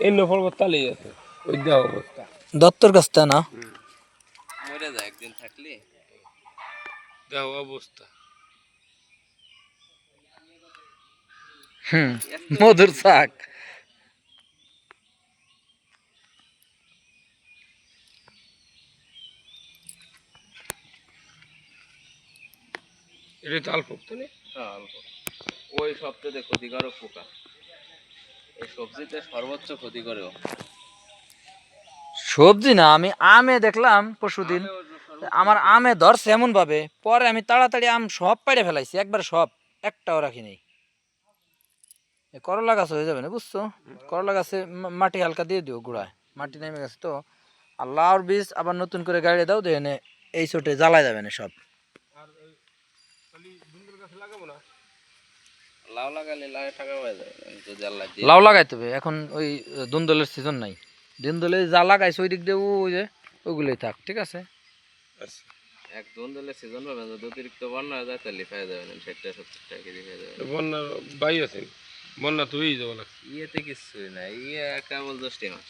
এই আছে। ওই দেওয়া অবস্থা। দত্তর কাছ না? মরে যায় একদিন থাকলে। অবস্থা। হুম। মধুর শাক। এটা তো অল্প তো নেই হ্যাঁ, অল্প ওই সবচেয়ে ক্ষতিকারক পোকা। এই সবজিতে সর্বোচ্চ ক্ষতি করে সবজি না আমি আমে দেখলাম পরশুদিন। আমার আমে ধরছে এমন ভাবে পরে আমি তাড়াতাড়ি আম সব পাড়ে ফেলাইছি একবার সব একটাও রাখি নেই। করলা গাছ হয়ে যাবে না বুঝছ? করলা গাছে মাটি হালকা দিয়ে দিও গুড়ায় মাটি নেমে গেছে তো। আর লাউর বীজ আবার নতুন করে গাড়ি দাও দিয়ে এনে এই ছোটে জ্বালাই যাবে না সব। লাউ লাগালে টাকা হয়ে যায় যদি আল্লাহ দিয়ে লাউ লাগাইতে হবে এখন ওই দুন্দলের সিজন নাই। দুন্দলে যা লাগাইছে ওই দিক দিয়ে ওই যে ওগুলোই থাক ঠিক আছে? আচ্ছা। এক দোন দিলে সিজন পাবে যদি অতিরিক্ত বন্যা হয়ে যায় তাহলে পেয়ে যাবেন ষাটটা সত্তর টাকা কেজি পেয়ে যাবেন বন্যা বাই আছে বন্যা তুই যাব লাগছে ইয়েতে কিছুই না ইয়ে কেবল দশটি মাস।